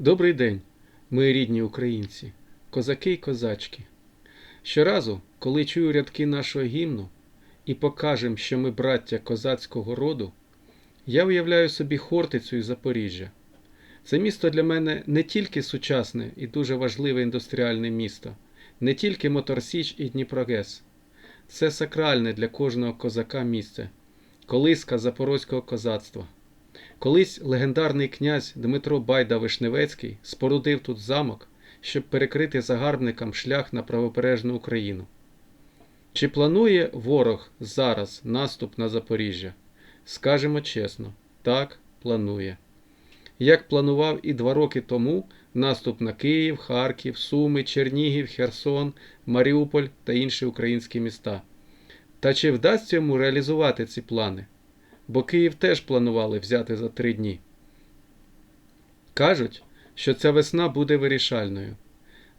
Добрий день, мої рідні українці, козаки й козачки. Щоразу, коли чую рядки нашого гімну і покажем, що ми браття козацького роду, я уявляю собі Хортицю і Запоріжжя. Це місто для мене не тільки сучасне і дуже важливе індустріальне місто, не тільки Моторсіч і Дніпрогес. Це сакральне для кожного козака місце, колиска запорозького козацтва. Колись легендарний князь Дмитро Байда Вишневецький спорудив тут замок, щоб перекрити загарбникам шлях на правобережну Україну. Чи планує ворог зараз наступ на Запоріжжя? Скажемо чесно, так, планує. Як планував і два роки тому наступ на Київ, Харків, Суми, Чернігів, Херсон, Маріуполь та інші українські міста. Та чи вдасться йому реалізувати ці плани? Бо Київ теж планували взяти за три дні. Кажуть, що ця весна буде вирішальною.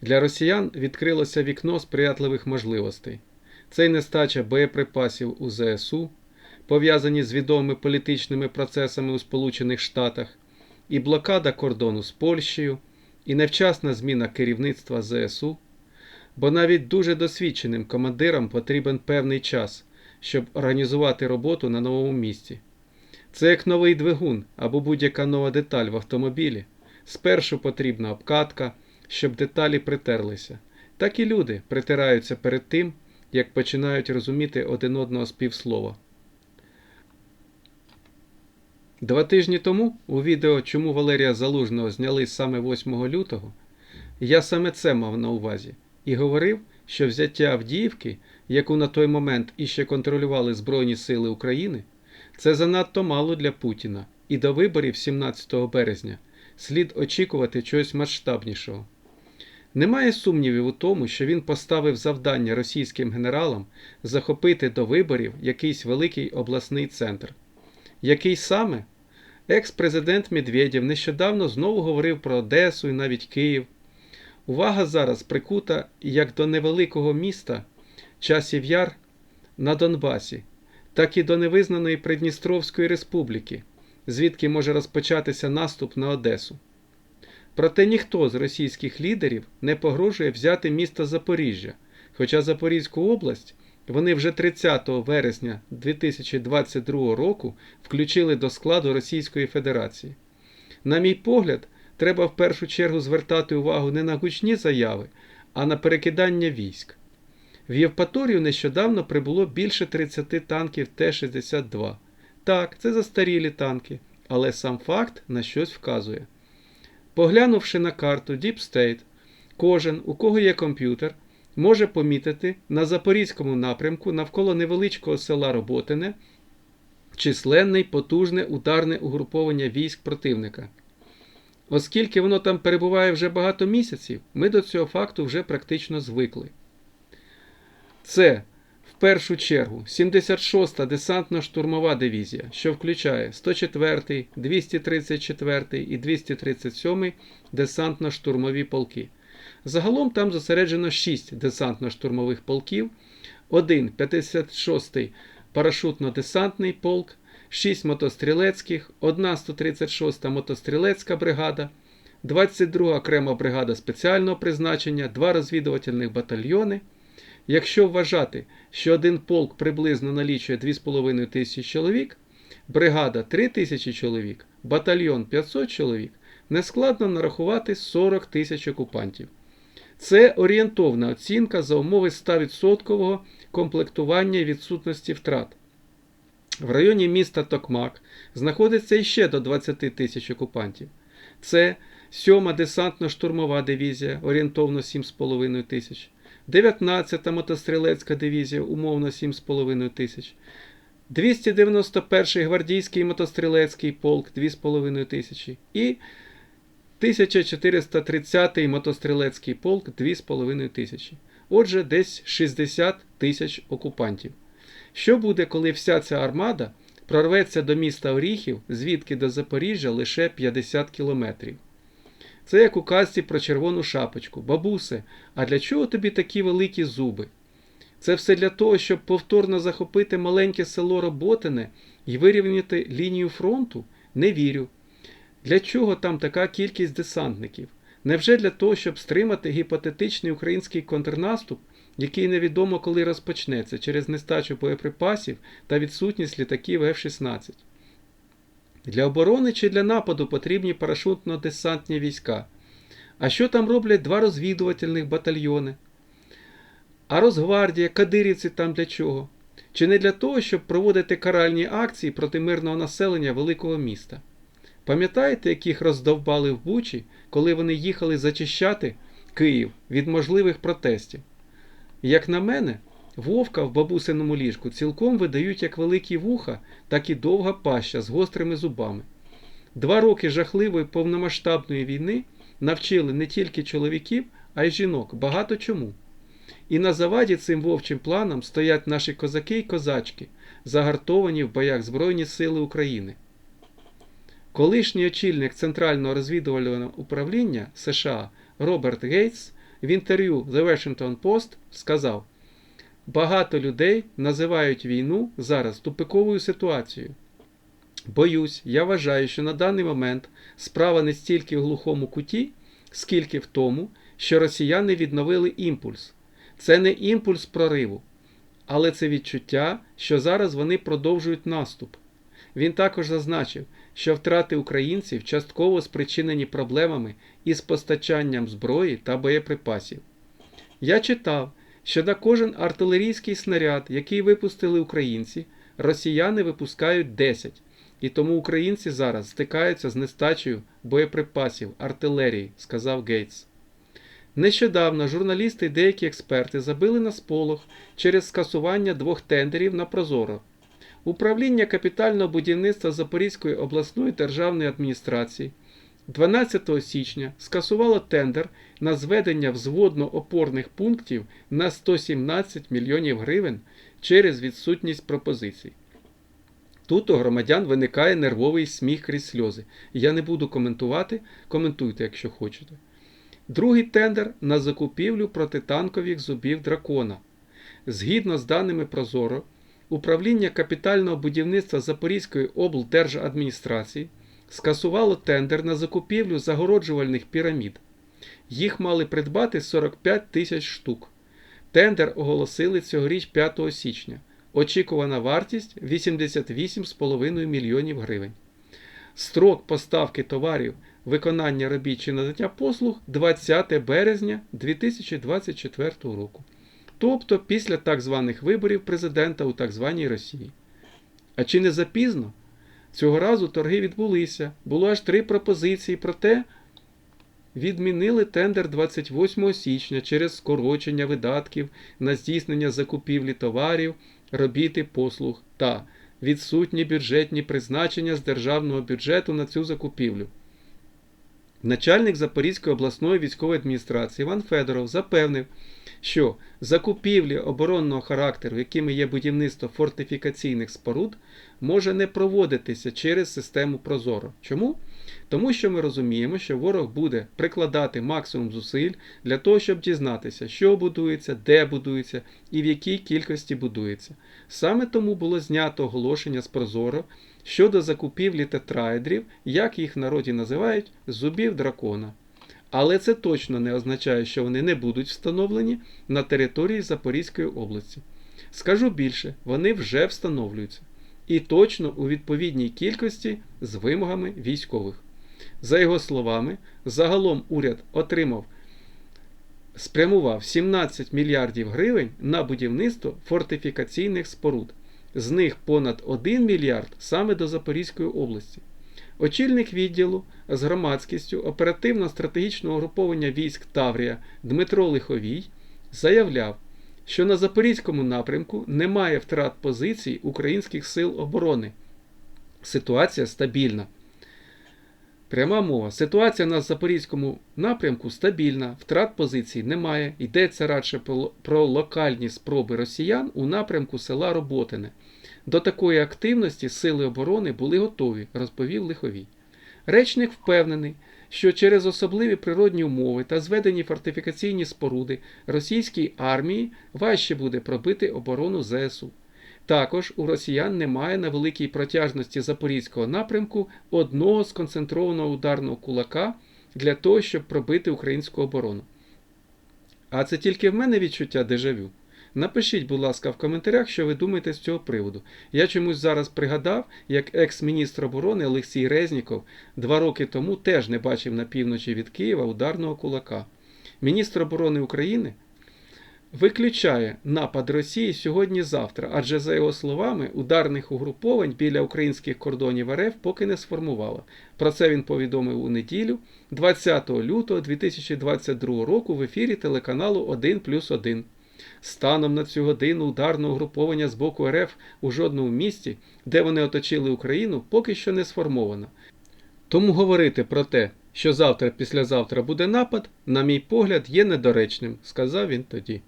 Для росіян відкрилося вікно сприятливих можливостей. Це й нестача боєприпасів у ЗСУ, пов'язані з відомими політичними процесами у Сполучених Штатах, і блокада кордону з Польщею, і невчасна зміна керівництва ЗСУ, бо навіть дуже досвідченим командирам потрібен певний час щоб організувати роботу на новому місці. Це як новий двигун або будь-яка нова деталь в автомобілі. Спершу потрібна обкатка, щоб деталі притерлися. Так і люди притираються перед тим, як починають розуміти один одного з півслова. Два тижні тому у відео Чому Валерія Залужного зняли саме 8 лютого, я саме це мав на увазі і говорив, що взяття Авдіївки яку на той момент іще контролювали Збройні Сили України, це занадто мало для Путіна, і до виборів 17 березня слід очікувати чогось масштабнішого. Немає сумнівів у тому, що він поставив завдання російським генералам захопити до виборів якийсь великий обласний центр. Який саме? Екс-президент Медведєв нещодавно знову говорив про Одесу і навіть Київ. Увага зараз прикута як до невеликого міста, часів яр на Донбасі, так і до невизнаної Придністровської республіки, звідки може розпочатися наступ на Одесу. Проте ніхто з російських лідерів не погрожує взяти місто Запоріжжя, хоча Запорізьку область вони вже 30 вересня 2022 року включили до складу Російської Федерації. На мій погляд, треба в першу чергу звертати увагу не на гучні заяви, а на перекидання військ. В Євпаторію нещодавно прибуло більше 30 танків Т-62. Так, це застарілі танки, але сам факт на щось вказує. Поглянувши на карту Deep State, кожен, у кого є комп'ютер, може помітити на Запорізькому напрямку навколо невеличкого села Роботине численне й потужне ударне угруповання військ противника. Оскільки воно там перебуває вже багато місяців, ми до цього факту вже практично звикли. Це в першу чергу 76-та десантно-штурмова дивізія, що включає 104-й, 234-й і 237-й десантно-штурмові полки. Загалом там зосереджено 6 десантно-штурмових полків, один 56-й парашутно-десантний полк, 6 мотострілецьких, 1 136-та мотострілецька бригада, 22 окрема бригада спеціального призначення, 2 розвідувальних батальйони. Якщо вважати, що один полк приблизно налічує 2,5 тисячі чоловік, бригада 3 тисячі чоловік, батальйон 500 чоловік, нескладно нарахувати 40 тисяч окупантів. Це орієнтовна оцінка за умови 100% комплектування і відсутності втрат. В районі міста Токмак знаходиться іще до 20 тисяч окупантів. Це 7-ма десантно-штурмова дивізія, орієнтовно 7,5 тисяч. 19-та мотострілецька дивізія, умовно 7,5 тисяч. 291-й гвардійський мотострілецький полк 2,5 тисячі. І 1430-й мотострілецький полк 2,5 тисячі. Отже, десь 60 тисяч окупантів. Що буде, коли вся ця армада прорветься до міста Оріхів, звідки до Запоріжжя лише 50 кілометрів? Це як у казці про червону шапочку. Бабусе, а для чого тобі такі великі зуби? Це все для того, щоб повторно захопити маленьке село Роботине і вирівняти лінію фронту? Не вірю. Для чого там така кількість десантників? Невже для того, щоб стримати гіпотетичний український контрнаступ, який невідомо коли розпочнеться через нестачу боєприпасів та відсутність літаків F-16? Для оборони чи для нападу потрібні парашутно-десантні війська. А що там роблять два розвідувальних батальйони? А Росгвардія, кадирівці там для чого? Чи не для того, щоб проводити каральні акції проти мирного населення великого міста? Пам'ятаєте, яких роздовбали в Бучі, коли вони їхали зачищати Київ від можливих протестів? Як на мене, вовка в бабусиному ліжку цілком видають як великі вуха, так і довга паща з гострими зубами. Два роки жахливої повномасштабної війни навчили не тільки чоловіків, а й жінок багато чому. І на заваді цим вовчим планам стоять наші козаки й козачки, загартовані в боях Збройні Сили України. Колишній очільник Центрального розвідувального управління США Роберт Гейтс в інтерв'ю The Washington Post сказав: Багато людей називають війну зараз тупиковою ситуацією. Боюсь, я вважаю, що на даний момент справа не стільки в глухому куті, скільки в тому, що росіяни відновили імпульс. Це не імпульс прориву, але це відчуття, що зараз вони продовжують наступ. Він також зазначив, що втрати українців частково спричинені проблемами із постачанням зброї та боєприпасів. Я читав, що на кожен артилерійський снаряд, який випустили українці, росіяни випускають 10, і тому українці зараз стикаються з нестачею боєприпасів артилерії, сказав Гейтс. Нещодавно журналісти і деякі експерти забили на сполох через скасування двох тендерів на Прозоро. Управління капітального будівництва Запорізької обласної державної адміністрації 12 січня скасувало тендер на зведення взводно-опорних пунктів на 117 мільйонів гривень через відсутність пропозицій. Тут у громадян виникає нервовий сміх крізь сльози. Я не буду коментувати, коментуйте, якщо хочете. Другий тендер на закупівлю протитанкових зубів дракона. Згідно з даними Прозоро, управління капітального будівництва Запорізької облдержадміністрації скасувало тендер на закупівлю загороджувальних пірамід. Їх мали придбати 45 тисяч штук. Тендер оголосили цьогоріч 5 січня. Очікувана вартість 88,5 мільйонів гривень. Строк поставки товарів, виконання робіт чи надання послуг 20 березня 2024 року. Тобто після так званих виборів президента у так званій Росії. А чи не запізно? Цього разу торги відбулися. Було аж три пропозиції, проте відмінили тендер 28 січня через скорочення видатків на здійснення закупівлі товарів, робіт і послуг та відсутні бюджетні призначення з державного бюджету на цю закупівлю. Начальник Запорізької обласної військової адміністрації Іван Федоров запевнив, що закупівлі оборонного характеру, якими є будівництво фортифікаційних споруд, може не проводитися через систему Прозоро. Чому? Тому що ми розуміємо, що ворог буде прикладати максимум зусиль для того, щоб дізнатися, що будується, де будується і в якій кількості будується. Саме тому було знято оголошення з Прозоро щодо закупівлі тетраедрів, як їх в народі називають, зубів дракона. Але це точно не означає, що вони не будуть встановлені на території Запорізької області. Скажу більше, вони вже встановлюються. І точно у відповідній кількості з вимогами військових. За його словами, загалом уряд отримав, спрямував 17 мільярдів гривень на будівництво фортифікаційних споруд. З них понад 1 мільярд саме до Запорізької області. Очільник відділу з громадськістю оперативно-стратегічного угруповання військ Таврія Дмитро Лиховій заявляв, що на Запорізькому напрямку немає втрат позицій українських сил оборони. Ситуація стабільна. Пряма мова. Ситуація на Запорізькому напрямку стабільна, втрат позицій немає. Йдеться радше про локальні спроби росіян у напрямку села Роботине. До такої активності сили оборони були готові, розповів Лиховій. Речник впевнений, що через особливі природні умови та зведені фортифікаційні споруди російській армії важче буде пробити оборону ЗСУ. Також у росіян немає на великій протяжності Запорізького напрямку одного сконцентрованого ударного кулака для того, щоб пробити українську оборону. А це тільки в мене відчуття дежавю. Напишіть, будь ласка, в коментарях, що ви думаєте з цього приводу. Я чомусь зараз пригадав, як екс-міністр оборони Олексій Резніков два роки тому теж не бачив на півночі від Києва ударного кулака. Міністр оборони України виключає напад Росії сьогодні-завтра, адже, за його словами, ударних угруповань біля українських кордонів РФ поки не сформувало. Про це він повідомив у неділю, 20 лютого 2022 року в ефірі телеканалу 1 плюс 1. Станом на цю годину ударного угруповання з боку РФ у жодному місті, де вони оточили Україну, поки що не сформовано. Тому говорити про те, що завтра-післязавтра буде напад, на мій погляд, є недоречним, сказав він тоді.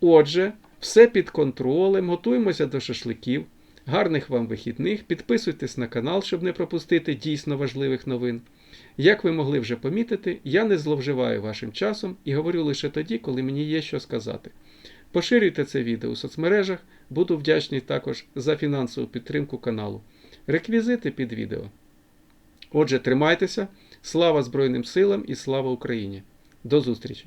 Отже, все під контролем, готуємося до шашликів. Гарних вам вихідних, підписуйтесь на канал, щоб не пропустити дійсно важливих новин. Як ви могли вже помітити, я не зловживаю вашим часом і говорю лише тоді, коли мені є що сказати. Поширюйте це відео у соцмережах, буду вдячний також за фінансову підтримку каналу. Реквізити під відео. Отже, тримайтеся, слава Збройним силам і слава Україні! До зустрічі!